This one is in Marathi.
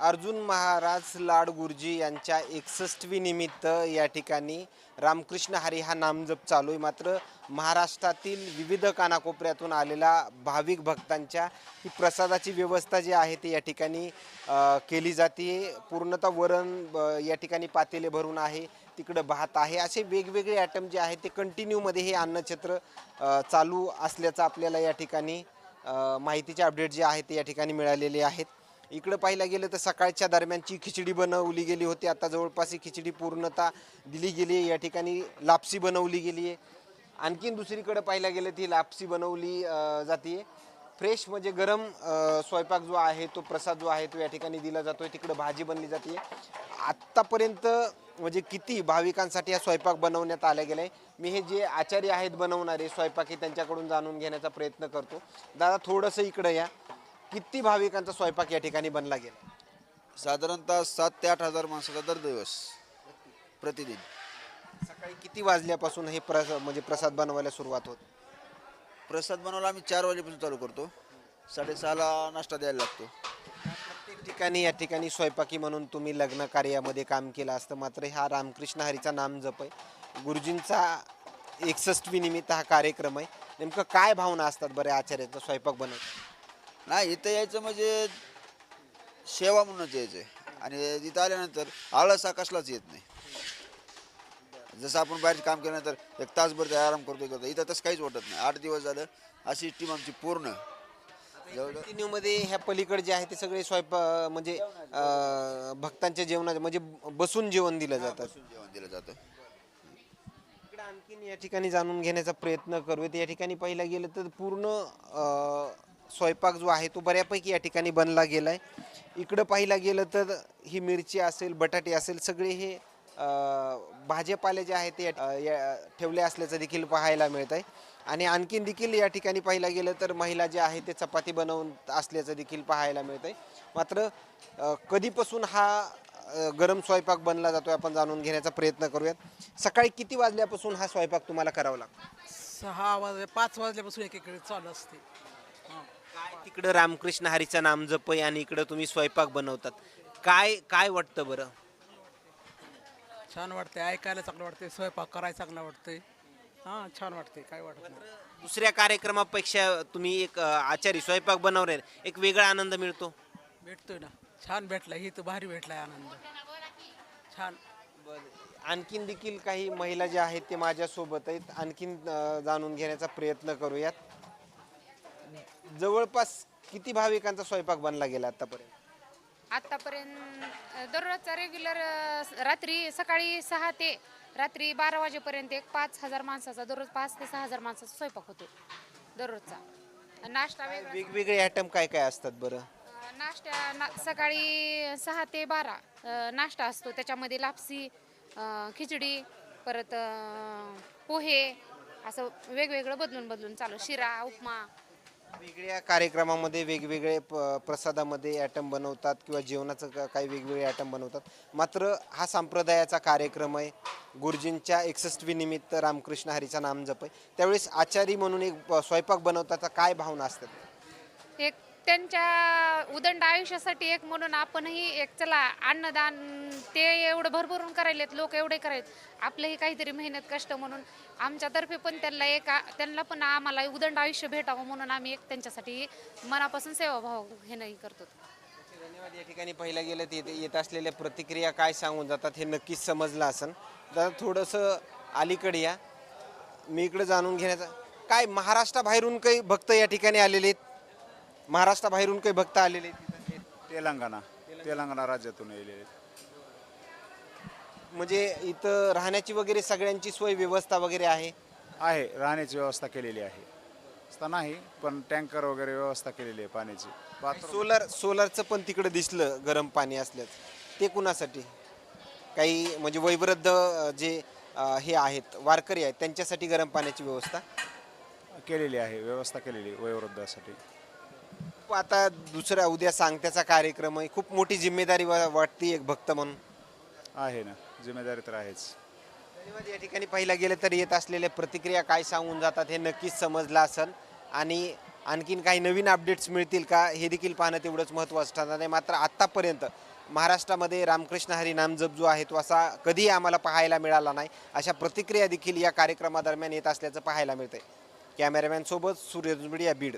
अर्जुन महाराज लाड गुरुजी यांच्या एकसष्टवी निमित्त या ठिकाणी रामकृष्ण हरी हा नामजप चालू आहे. मात्र महाराष्ट्रातील विविध कानाकोपऱ्यातून आलेल्या भाविक भक्तांच्या ही प्रसादाची व्यवस्था जी आहे ती या ठिकाणी केली जाते. पूर्णतः वरण ब- या ठिकाणी पातेले भरून आहे तिकडं भात आहे. असे वेगवेगळे आयटम जे आहे ते कंटिन्यूमध्ये हे अन्नछत्र चालू असल्याचं आपल्याला या ठिकाणी माहितीचे अपडेट जे आहेत ते या ठिकाणी मिळालेले आहेत. इकडं पाहायला गेलं तर सकाळच्या दरम्यानची खिचडी बनवली गेली होती. आता जवळपास ही खिचडी पूर्णता दिली गेली आहे. या ठिकाणी लापसी बनवली गेली आहे. आणखीन दुसरीकडे पाहायला गेलं ती लापसी बनवली जाते. फ्रेश म्हणजे गरम स्वयंपाक जो आहे तो प्रसाद जो आहे तो या ठिकाणी दिला जातोय. तिकडं भाजी बनली जाते. आत्तापर्यंत म्हणजे किती भाविकांसाठी हा स्वयंपाक बनवण्यात आला आहे मी हे जे आचार्य आहेत बनवणारे स्वयंपाक हे त्यांच्याकडून जाणून घेण्याचा प्रयत्न करतो. दादा थोडंसं इकडं या. किती भाविकांचा स्वयंपाक या ठिकाणी बनला गेला? साधारणतः सात ते आठ हजार माणसाचा दर दिवस प्रतिदिन. सकाळी किती वाजल्यापासून हे प्रस म्हणजे प्रसाद बनवायला सुरुवात होत? प्रसाद बनवायला आम्ही चार वाजेपासून चालू करतो. साडेसहाला नाश्ता द्यायला लागतो. प्रत्येक ठिकाणी या ठिकाणी स्वयंपाकी म्हणून तुम्ही लग्न कार्यामध्ये काम केलं असतं मात्र हा रामकृष्ण हरीचा नाम जप आहे गुरुजींचा एकसष्टवी निमित्त हा कार्यक्रम आहे. नेमकं काय भावना असतात बरे आचार्याचा स्वयंपाक बनवत नाही इथं यायचं म्हणजे सेवा म्हणूनच यायचं आणि इथं आल्यानंतर आळस कसलाच येत नाही. जसं आपण बाहेर काम केल्यानंतर एक तासभर ते आराम करतो करतो इथं तसं काहीच वाटत नाही. आठ दिवस झालं अशी टीम आमची पूर्ण. जवळ कंटिन्यू मध्ये ह्या पलीकडे जे आहे ते सगळे स्वयंपाक म्हणजे अं, भक्तांच्या जेवणाचे म्हणजे बसून जेवण दिलं जातं. जेवण दिलं जातं. इकडे आणखीन या ठिकाणी जाणून घेण्याचा प्रयत्न करूयात. या ठिकाणी पाहिलं गेलं तर पूर्ण अ, स्वयंपाक जो आहे तो बऱ्यापैकी या ठिकाणी बनला गेला आहे इकडं पाहिला गेलं तर ही मिरची असेल बटाटे असेल सगळे हे भाजीपाले जे आहेत ते या- ठेवले असल्याचं देखील पाहायला मिळत आहे आणि आणखीन देखील या ठिकाणी पाहिला गेलं तर महिला जे आहे ते चपाती बनवून असल्याचं देखील पाहायला मिळत आहे मात्र कधीपासून हा गरम स्वयंपाक बनला जातोय आपण जाणून घेण्याचा प्रयत्न करूयात. सकाळी किती वाजल्यापासून हा स्वयंपाक तुम्हाला करावा लागतो? सहा वाजले पाच वाजल्यापासून एकीकडे चालू असते. काय तिकडं रामकृष्ण हरीचं नाम जप आहे आणि इकडं तुम्ही स्वयंपाक बनवतात. काय काय वाटतं बरं? छान वाटते ऐकायला चांगलं वाटते स्वयंपाक करायला चांगलं वाटते हां छान वाटते काय वाटत नाही. दुसऱ्या कार्यक्रमापेक्षा तुम्ही एक अ, आचारी स्वयंपाक बनवले एक वेगळा आनंद मिळतो? भेटतोय ना. छान भेटला. ही तर भारी भेटलाय आनंद. छान. आणखीन देखील काही महिला ज्या आहेत ते माझ्यासोबत आहेत. आणखीन अ, जाणून घेण्याचा प्रयत्न करूयात. जवळपास किती भाविकांचा स्वयंपाक बनला गेला आतापर्यंत? आतापर्यंत अ, दररोजचा रेग्युलर रात्री सकाळी सहा ते रात्री बारा वाजेपर्यंत एक पाच हजार माणसाचा दररोज पाच ते सहा हजार माणसाचा स्वयंपाक होतो दररोजचा. नाश्ता वेगळा वेगवेगळे आयटम काय काय असतात बरं? अ, नाश्ता ना सकाळी सहा ते बारा अ, नाश्ता असतो. त्याच्यामध्ये लापसी अ, खिचडी परत अ, पोहे असं वेगवेगळं बदलून बदलून चालू शिरा उपमा वेगळ्या कार्यक्रमामध्ये वेगवेगळे प- प्रसादामध्ये ॲटम बनवतात किंवा जेवणाचं काही वेगवेगळे ॲटम बनवतात. मात्र हा संप्रदायाचा कार्यक्रम आहे. गुरुजींच्या एकसष्टवी निमित्त रामकृष्ण हरीचा नाम जप. आहे त्यावेळेस आचारी म्हणून एक प- स्वयंपाक बनवताचा काय भावना असतात? एक त्यांच्या उदंड आयुष्यासाठी एक म्हणून आपणही एक चला अन्नदान ते एवढं भरभरून करायलेत लोक एवढे करायत आपलंही काहीतरी मेहनत कष्ट म्हणून आमच्यातर्फे पण त्यांना एक त्यांना पण आम्हाला उदंड आयुष्य भेटावं म्हणून आम्ही एक त्यांच्यासाठी मनापासून सेवाभाव हे नाही करतो. धन्यवाद. या ठिकाणी पहिला गेलं ते येत असलेल्या प्रतिक्रिया काय सांगून जातात हे नक्कीच समजलं असन दादा थोडंसं अलीकडे या. मी इकडं जाणून घेण्याचा काय महाराष्ट्राबाहेरून काही भक्त या ठिकाणी आलेले आहेत? महाराष्ट्राबाहेरून काही भक्त आलेले आहेत तेलंगणा. तेलंगणा राज्यातून येलेले म्हणजे इथं राहण्याची वगैरे सगळ्यांची सोय व्यवस्था वगैरे आहे? आहे राहण्याची व्यवस्था केलेली आहे. नाही पण टँकर वगैरे व्यवस्था केलेली आहे पाण्याची. बाथरूम सोलर सोलरचं पण तिकडे दिसलं गरम पाणी असल्याचं. ते कुणासाठी? काही म्हणजे वयोवृद्ध अं, जे अं, हे आहेत वारकरी आहेत त्यांच्यासाठी गरम पाण्याची व्यवस्था? केलेली आहे व्यवस्था केलेली आहे वयोवृद्धासाठी. खूप आता दुसरा उद्या सांगत्याचा कार्यक्रम आहे. खूप मोठी जिम्मेदारी वा- वाटते एक भक्त म्हणून. आहे ना. जिम्मेदारी तर आहेच. धन्यवाद. या ठिकाणी पाहिलं गेलं तर येत असलेल्या प्रतिक्रिया काय सांगून जातात हे नक्कीच समजलं असेल आणि आणखीन काही नवीन अपडेट्स मिळतील का हे देखील पाहणं तेवढंच महत्त्वाचं ठरणार आहे मात्र आत्तापर्यंत महाराष्ट्रामध्ये रामकृष्ण हरी नामजप जो आहे तो असा कधीही आम्हाला पाहायला मिळाला नाही. अशा प्रतिक्रिया देखील या कार्यक्रमादरम्यान येत असल्याचं पाहायला मिळतंय. कॅमेरामॅन सोबत सूर्य बीड.